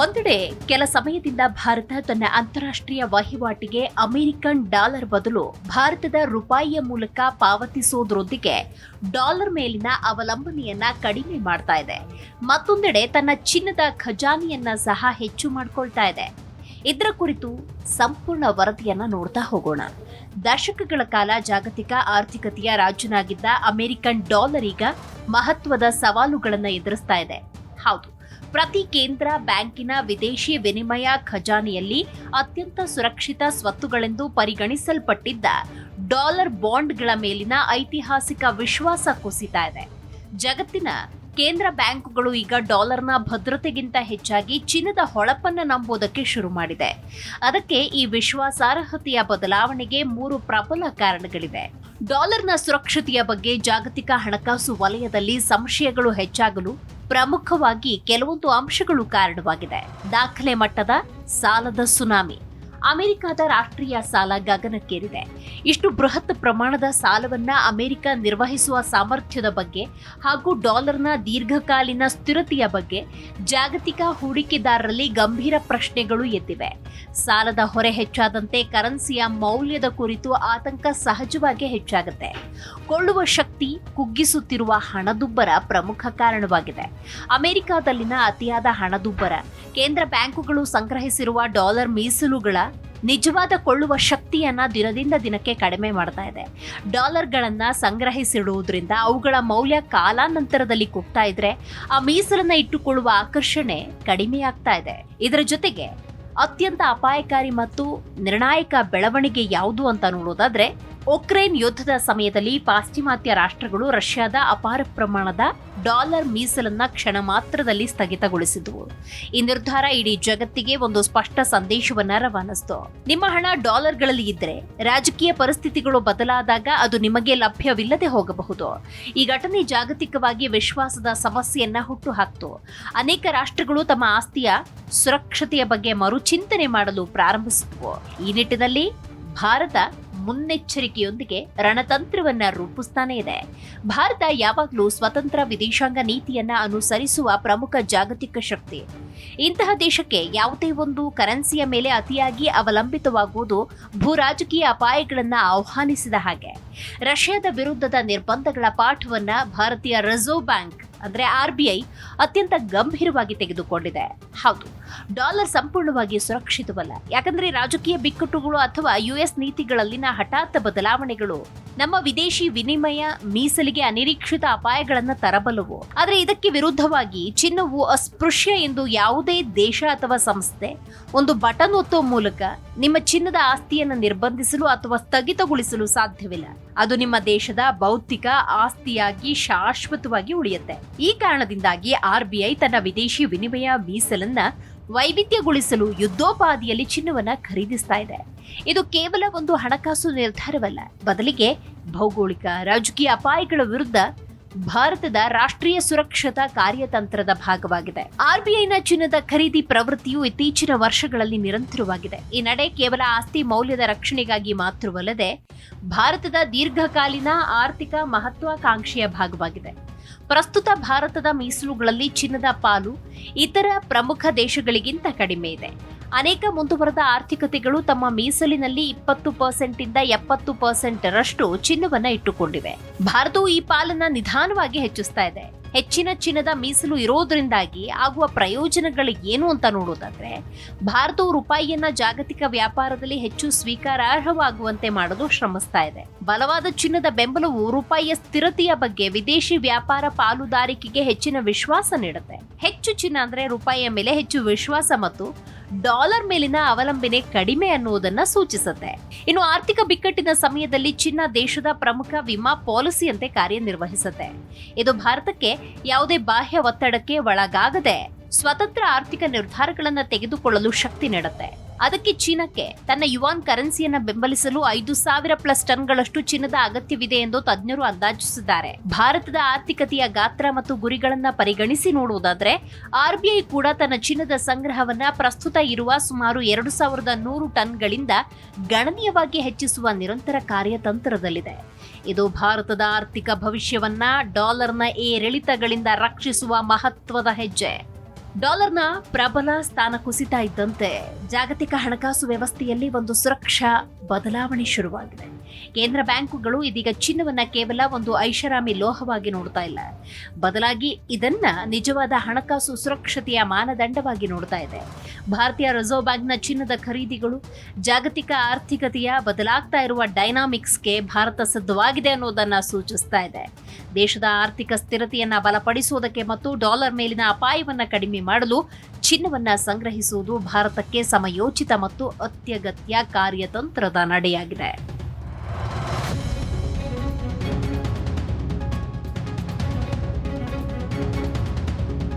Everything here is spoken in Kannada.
ಒಂದೆಡೆ ಕೆಲ ಸಮಯದಿಂದ ಭಾರತ ತನ್ನ ಅಂತಾರಾಷ್ಟ್ರೀಯ ವಹಿವಾಟಿಗೆ ಅಮೆರಿಕನ್ ಡಾಲರ್ ಬದಲು ಭಾರತದ ರೂಪಾಯಿಯ ಮೂಲಕ ಪಾವತಿಸುವುದರೊಂದಿಗೆ ಡಾಲರ್ ಮೇಲಿನ ಅವಲಂಬನೆಯನ್ನ ಕಡಿಮೆ ಮಾಡ್ತಾ ಇದೆ. ಮತ್ತೊಂದೆಡೆ ತನ್ನ ಚಿನ್ನದ ಖಜಾನೆಯನ್ನ ಸಹ ಹೆಚ್ಚು ಮಾಡ್ಕೊಳ್ತಾ ಇದೆ. ಇದರ ಕುರಿತು ಸಂಪೂರ್ಣ ವರದಿಯನ್ನ ನೋಡ್ತಾ ಹೋಗೋಣ. ದಶಕಗಳ ಕಾಲ ಜಾಗತಿಕ ಆರ್ಥಿಕತೆಯ ರಾಜನಾಗಿದ್ದ ಅಮೆರಿಕನ್ ಡಾಲರ್ ಈಗ ಮಹತ್ವದ ಸವಾಲುಗಳನ್ನು ಎದುರಿಸ್ತಾ ಇದೆ. ಹೌದು ಪ್ರತಿ ಕೇಂದ್ರ ಬ್ಯಾಂಕಿನ ವಿದೇಶಿ ವಿನಿಮಯ ಖಜಾನೆಯಲ್ಲಿ ಅತ್ಯಂತ ಸುರಕ್ಷಿತ ಸ್ವತ್ತುಗಳೆಂದು ಪರಿಗಣಿಸಲ್ಪಟ್ಟಿದ್ದ ಡಾಲರ್ ಬಾಂಡ್ಗಳ ಮೇಲಿನ ಐತಿಹಾಸಿಕ ವಿಶ್ವಾಸ ಕುಸಿತಾ ಇದೆ. ಜಗತ್ತಿನ ಕೇಂದ್ರ ಬ್ಯಾಂಕುಗಳು ಈಗ ಡಾಲರ್ನ ಭದ್ರತೆಗಿಂತ ಹೆಚ್ಚಾಗಿ ಚಿನ್ನದ ಹೊಳಪನ್ನು ನಂಬೋದಕ್ಕೆ ಶುರು ಮಾಡಿದೆ. ಅದಕ್ಕೆ ಈ ವಿಶ್ವಾಸಾರ್ಹತೆಯ ಬದಲಾವಣೆಗೆ ಮೂರು ಪ್ರಬಲ ಕಾರಣಗಳಿವೆ. ಡಾಲರ್ನ ಸುರಕ್ಷತೆಯ ಬಗ್ಗೆ ಜಾಗತಿಕ ಹಣಕಾಸು ವಲಯದಲ್ಲಿ ಸಂಶಯಗಳು ಹೆಚ್ಚಾಗಲು ಪ್ರಮುಖವಾಗಿ ಕೆಲವೊಂದು ಅಂಶಗಳು ಕಾರಣವಾಗಿದೆ. ದಾಖಲೆ ಮಟ್ಟದ ಸಾಲದ ಸುನಾಮಿ. ಅಮೆರಿಕದ ರಾಷ್ಟ್ರೀಯ ಸಾಲ ಗಗನಕ್ಕೇರಿದೆ. ಇಷ್ಟು ಬೃಹತ್ ಪ್ರಮಾಣದ ಸಾಲವನ್ನ ಅಮೆರಿಕ ನಿರ್ವಹಿಸುವ ಸಾಮರ್ಥ್ಯದ ಬಗ್ಗೆ ಹಾಗೂ ಡಾಲರ್ನ ದೀರ್ಘಕಾಲೀನ ಸ್ಥಿರತೆಯ ಬಗ್ಗೆ ಜಾಗತಿಕ ಹೂಡಿಕೆದಾರರಲ್ಲಿ ಗಂಭೀರ ಪ್ರಶ್ನೆಗಳು ಎದ್ದಿವೆ. ಸಾಲದ ಹೊರೆ ಹೆಚ್ಚಾದಂತೆ ಕರೆನ್ಸಿಯ ಮೌಲ್ಯದ ಕುರಿತು ಆತಂಕ ಸಹಜವಾಗಿ ಹೆಚ್ಚಾಗುತ್ತೆ. ಕೊಳ್ಳುವ ಶಕ್ತಿ, ಕುಗ್ಗಿಸುತ್ತಿರುವ ಹಣದುಬ್ಬರ ಪ್ರಮುಖ ಕಾರಣವಾಗಿದೆ. ಅಮೆರಿಕಾದಲ್ಲಿನ ಅತಿಯಾದ ಹಣದುಬ್ಬರ, ಕೇಂದ್ರ ಬ್ಯಾಂಕುಗಳು ಸಂಗ್ರಹಿಸಿರುವ ಡಾಲರ್ ಮೀಸಲುಗಳ ನಿಜವಾದ ಕೊಳ್ಳುವ ಶಕ್ತಿಯನ್ನ ದಿನದಿಂದ ದಿನಕ್ಕೆ ಕಡಿಮೆ ಮಾಡ್ತಾ ಇದೆ. ಡಾಲರ್ಗಳನ್ನ ಸಂಗ್ರಹಿಸಿಡುವುದರಿಂದ ಅವುಗಳ ಮೌಲ್ಯ ಕಾಲಾನಂತರದಲ್ಲಿ ಕುಗ್ತಾ ಇದ್ರೆ ಆ ಮೀಸಲನ್ನ ಇಟ್ಟುಕೊಳ್ಳುವ ಆಕರ್ಷಣೆ ಕಡಿಮೆಯಾಗ್ತಾ ಇದೆ. ಇದರ ಜೊತೆಗೆ ಅತ್ಯಂತ ಅಪಾಯಕಾರಿ ಮತ್ತು ನಿರ್ಣಾಯಕ ಬೆಳವಣಿಗೆ ಯಾವುದು ಅಂತ ನೋಡೋದಾದ್ರೆ ಉಕ್ರೇನ್ ಯುದ್ಧದ ಸಮಯದಲ್ಲಿ ಪಾಶ್ಚಿಮಾತ್ಯ ರಾಷ್ಟ್ರಗಳು ರಷ್ಯಾದ ಅಪಾರ ಪ್ರಮಾಣದ ಡಾಲರ್ ಮೀಸಲನ್ನ ಕ್ಷಣ ಮಾತ್ರದಲ್ಲಿ ಸ್ಥಗಿತಗೊಳಿಸಿದವು. ಈ ನಿರ್ಧಾರ ಇಡೀ ಜಗತ್ತಿಗೆ ಒಂದು ಸ್ಪಷ್ಟ ಸಂದೇಶವನ್ನ ರವಾನಿಸಿತು. ನಿಮ್ಮ ಹಣ ಡಾಲರ್ಗಳಲ್ಲಿ ಇದ್ರೆ ರಾಜಕೀಯ ಪರಿಸ್ಥಿತಿಗಳು ಬದಲಾದಾಗ ಅದು ನಿಮಗೆ ಲಭ್ಯವಿಲ್ಲದೆ ಹೋಗಬಹುದು. ಈ ಘಟನೆ ಜಾಗತಿಕವಾಗಿ ವಿಶ್ವಾಸದ ಸಮಸ್ಯೆಯನ್ನ ಹುಟ್ಟುಹಾಕ್ತು. ಅನೇಕ ರಾಷ್ಟ್ರಗಳು ತಮ್ಮ ಆಸ್ತಿಯ ಸುರಕ್ಷತೆಯ ಬಗ್ಗೆ ಮರುಚಿಂತನೆ ಮಾಡಲು ಪ್ರಾರಂಭಿಸಿದವು. ಈ ನಿಟ್ಟಿನಲ್ಲಿ ಭಾರತ ಮುನ್ನೆಚ್ಚರಿಕೆಯೊಂದಿಗೆ ರಣತಂತ್ರವನ್ನ ರೂಪಿಸ್ತಾನೆ ಇದೆ. ಭಾರತ ಯಾವಾಗಲೂ ಸ್ವತಂತ್ರ ವಿದೇಶಾಂಗ ನೀತಿಯನ್ನ ಅನುಸರಿಸುವ ಪ್ರಮುಖ ಜಾಗತಿಕ ಶಕ್ತಿ. ಇಂತಹ ದೇಶಕ್ಕೆ ಯಾವುದೇ ಒಂದು ಕರೆನ್ಸಿಯ ಮೇಲೆ ಅತಿಯಾಗಿ ಅವಲಂಬಿತವಾಗುವುದು ಭೂ ರಾಜಕೀಯ ಅಪಾಯಗಳನ್ನು ಆಹ್ವಾನಿಸಿದ ಹಾಗೆ. ರಷ್ಯಾದ ವಿರುದ್ಧದ ನಿರ್ಬಂಧಗಳ ಪಾಠವನ್ನ ಭಾರತೀಯ ರಿಸರ್ವ್ ಬ್ಯಾಂಕ್ ಅಂದ್ರೆ ಆರ್ ಅತ್ಯಂತ ಗಂಭೀರವಾಗಿ ತೆಗೆದುಕೊಂಡಿದೆ. ಹೌದು, ಡಾಲರ್ ಸಂಪೂರ್ಣವಾಗಿ ಸುರಕ್ಷಿತವಲ್ಲ. ಯಾಕಂದ್ರೆ ರಾಜಕೀಯ ಬಿಕ್ಕಟ್ಟುಗಳು ಅಥವಾ ಯುಎಸ್ ನೀತಿಗಳಲ್ಲಿನ ಹಠಾತ್ ಬದಲಾವಣೆಗಳು ನಮ್ಮ ವಿದೇಶಿ ವಿನಿಮಯ, ಮೀಸಲಿಗೆ ಅನಿರೀಕ್ಷಿತ ಅಪಾಯಗಳನ್ನು ತರಬಲ್ಲವು. ಆದರೆ ಇದಕ್ಕೆ ವಿರುದ್ಧವಾಗಿ ಚಿನ್ನವು ಅಸ್ಪೃಶ್ಯ ಎಂದು ಯಾವುದೇ ದೇಶ ಅಥವಾ ಸಂಸ್ಥೆ ಒಂದು ಬಟನ್ ಒತ್ತುವ ಮೂಲಕ ನಿಮ್ಮ ಚಿನ್ನದ ಆಸ್ತಿಯನ್ನು ನಿರ್ಬಂಧಿಸಲು ಅಥವಾ ಸ್ಥಗಿತಗೊಳಿಸಲು ಸಾಧ್ಯವಿಲ್ಲ. ಅದು ನಿಮ್ಮ ದೇಶದ ಭೌತಿಕ ಆಸ್ತಿಯಾಗಿ ಶಾಶ್ವತವಾಗಿ ಉಳಿಯುತ್ತೆ. ಈ ಕಾರಣದಿಂದಾಗಿ ಆರ್ ಬಿ ಐ ತನ್ನ ವಿದೇಶಿ ವಿನಿಮಯ ಮೀಸಲನ್ನ ವೈವಿಧ್ಯಗೊಳಿಸಲು ಯುದ್ಧೋಪಾದಿಯಲ್ಲಿ ಚಿನ್ನವನ್ನ ಖರೀದಿಸ್ತಾ ಇದೆ. ಇದು ಕೇವಲ ಒಂದು ಹಣಕಾಸು ನಿರ್ಧಾರವಲ್ಲ. ಬದಲಿಗೆ ಭೌಗೋಳಿಕ, ರಾಜಕೀಯ ಅಪಾಯಗಳ ವಿರುದ್ಧ ಭಾರತದ ರಾಷ್ಟ್ರೀಯ ಸುರಕ್ಷತಾ ಕಾರ್ಯತಂತ್ರದ ಭಾಗವಾಗಿದೆ. ಆರ್ಬಿಐನ ಚಿನ್ನದ ಖರೀದಿ ಪ್ರವೃತ್ತಿಯು ಇತ್ತೀಚಿನ ವರ್ಷಗಳಲ್ಲಿ ನಿರಂತರವಾಗಿದೆ. ಈ ನಡೆ ಕೇವಲ ಆಸ್ತಿ ಮೌಲ್ಯದ ರಕ್ಷಣೆಗಾಗಿ ಮಾತ್ರವಲ್ಲದೆ, ಭಾರತದ ದೀರ್ಘಕಾಲೀನ ಆರ್ಥಿಕ ಮಹತ್ವಾಕಾಂಕ್ಷೆಯ ಭಾಗವಾಗಿದೆ. ಪ್ರಸ್ತುತ ಭಾರತದ ಮೀಸಲುಗಳಲ್ಲಿ ಚಿನ್ನದ ಪಾಲು ಇತರ ಪ್ರಮುಖ ದೇಶಗಳಿಗಿಂತ ಕಡಿಮೆ ಇದೆ. ಅನೇಕ ಮುಂದುವರೆದ ಆರ್ಥಿಕತೆಗಳು ತಮ್ಮ ಮೀಸಲಿನಲ್ಲಿ ಇಪ್ಪತ್ತು ಪರ್ಸೆಂಟ್ ಇಂದ ಎಪ್ಪತ್ತು ಪರ್ಸೆಂಟ್ ರಷ್ಟು ಚಿನ್ನವನ್ನ ಇಟ್ಟುಕೊಂಡಿವೆ. ಭಾರತವು ಈ ಪಾಲನ್ನ ನಿಧಾನವಾಗಿ ಹೆಚ್ಚಿಸ್ತಾ ಇದೆ. ಹೆಚ್ಚಿನ ಚಿನ್ನದ ಮೀಸಲು ಇರೋದ್ರಿಂದಾಗಿ ಆಗುವ ಪ್ರಯೋಜನಗಳು ಏನು ಅಂತ ನೋಡೋದಾದ್ರೆ, ಭಾರತವು ರೂಪಾಯಿಯನ್ನ ಜಾಗತಿಕ ವ್ಯಾಪಾರದಲ್ಲಿ ಹೆಚ್ಚು ಸ್ವೀಕಾರಾರ್ಹವಾಗುವಂತೆ ಮಾಡಲು ಶ್ರಮಿಸ್ತಾ ಇದೆ. ಬಲವಾದ ಚಿನ್ನದ ಬೆಂಬಲವು ರೂಪಾಯಿಯ ಸ್ಥಿರತೆಯ ಬಗ್ಗೆ ವಿದೇಶಿ ವ್ಯಾಪಾರ ಪಾಲುದಾರಿಕೆಗೆ ಹೆಚ್ಚಿನ ವಿಶ್ವಾಸ ನೀಡುತ್ತೆ. ಹೆಚ್ಚು ಚಿನ್ನ ಅಂದ್ರೆ ರೂಪಾಯಿಯ ಮೇಲೆ ಹೆಚ್ಚು ವಿಶ್ವಾಸ ಮತ್ತು ಡಾಲರ್ ಮೇಲಿನ ಅವಲಂಬನೆ ಕಡಿಮೆ ಅನ್ನುವುದನ್ನ ಸೂಚಿಸುತ್ತೆ. ಇನ್ನು ಆರ್ಥಿಕ ಬಿಕ್ಕಟ್ಟಿನ ಸಮಯದಲ್ಲಿ ಚಿನ್ನ ದೇಶದ ಪ್ರಮುಖ ವಿಮಾ ಪಾಲಿಸಿಯಂತೆ ಕಾರ್ಯನಿರ್ವಹಿಸುತ್ತೆ. ಇದು ಭಾರತಕ್ಕೆ ಯಾವುದೇ ಬಾಹ್ಯ ಒತ್ತಡಕ್ಕೆ ಒಳಗಾಗದೆ ಸ್ವತಂತ್ರ ಆರ್ಥಿಕ ನಿರ್ಧಾರಗಳನ್ನು ತೆಗೆದುಕೊಳ್ಳಲು ಶಕ್ತಿ ನೀಡುತ್ತೆ. ಅದಕ್ಕೆ ಚೀನಾಕ್ಕೆ ತನ್ನ ಯುವಾನ್ ಕರೆನ್ಸಿಯನ್ನ ಬೆಂಬಲಿಸಲು ಐದು ಸಾವಿರ ಪ್ಲಸ್ ಟನ್ಗಳಷ್ಟು ಚಿನ್ನದ ಅಗತ್ಯವಿದೆ ಎಂದು ತಜ್ಞರು ಅಂದಾಜಿಸಿದ್ದಾರೆ. ಭಾರತದ ಆರ್ಥಿಕತೆಯ ಗಾತ್ರ ಮತ್ತು ಗುರಿಗಳನ್ನ ಪರಿಗಣಿಸಿ ನೋಡುವುದಾದ್ರೆ ಆರ್ಬಿಐ ಕೂಡ ತನ್ನ ಚಿನ್ನದ ಸಂಗ್ರಹವನ್ನ ಪ್ರಸ್ತುತ ಇರುವ ಸುಮಾರು ಎರಡು ಸಾವಿರದ ನೂರು ಟನ್ಗಳಿಂದ ಗಣನೀಯವಾಗಿ ಹೆಚ್ಚಿಸುವ ನಿರಂತರ ಕಾರ್ಯತಂತ್ರದಲ್ಲಿದೆ. ಇದು ಭಾರತದ ಆರ್ಥಿಕ ಭವಿಷ್ಯವನ್ನ ಡಾಲರ್ನ ಏರಿಳಿತಗಳಿಂದ ರಕ್ಷಿಸುವ ಮಹತ್ವದ ಹೆಜ್ಜೆ. ಡಾಲರ್ನ ಪ್ರಬಲ ಸ್ಥಾನ ಕುಸಿತ ಇದ್ದಂತೆ ಜಾಗತಿಕ ಹಣಕಾಸು ವ್ಯವಸ್ಥೆಯಲ್ಲಿ ಒಂದು ಸುರಕ್ಷಾ ಬದಲಾವಣೆ ಶುರುವಾಗಿದೆ. ಕೇಂದ್ರ ಬ್ಯಾಂಕುಗಳು ಇದೀಗ ಚಿನ್ನವನ್ನ ಕೇವಲ ಒಂದು ಐಷಾರಾಮಿ ಲೋಹವಾಗಿ ನೋಡ್ತಾ ಇಲ್ಲ. ಬದಲಾಗಿ ಇದನ್ನ ನಿಜವಾದ ಹಣಕಾಸು ಸುರಕ್ಷತೆಯ ಮಾನದಂಡವಾಗಿ ನೋಡ್ತಾ ಇದೆ. ಭಾರತೀಯ ರಿಸರ್ವ್ ಬ್ಯಾಂಕ್ನ ಚಿನ್ನದ ಖರೀದಿಗಳು ಜಾಗತಿಕ ಆರ್ಥಿಕತೆಯ ಬದಲಾಗ್ತಾ ಇರುವ ಡೈನಾಮಿಕ್ಸ್ಗೆ ಭಾರತ ಸಿದ್ಧವಾಗಿದೆ ಅನ್ನೋದನ್ನ ಸೂಚಿಸ್ತಾ ಇದೆ. ದೇಶದ ಆರ್ಥಿಕ ಸ್ಥಿರತೆಯನ್ನ ಬಲಪಡಿಸುವುದಕ್ಕೆ ಮತ್ತು ಡಾಲರ್ ಮೇಲಿನ ಅಪಾಯವನ್ನು ಕಡಿಮೆ ಮಾಡಲು ಚಿನ್ನವನ್ನ ಸಂಗ್ರಹಿಸುವುದು ಭಾರತಕ್ಕೆ ಸಮಯೋಚಿತ ಮತ್ತು ಅತ್ಯಗತ್ಯ ಕಾರ್ಯತಂತ್ರದ ನಡೆಯಾಗಿದೆ.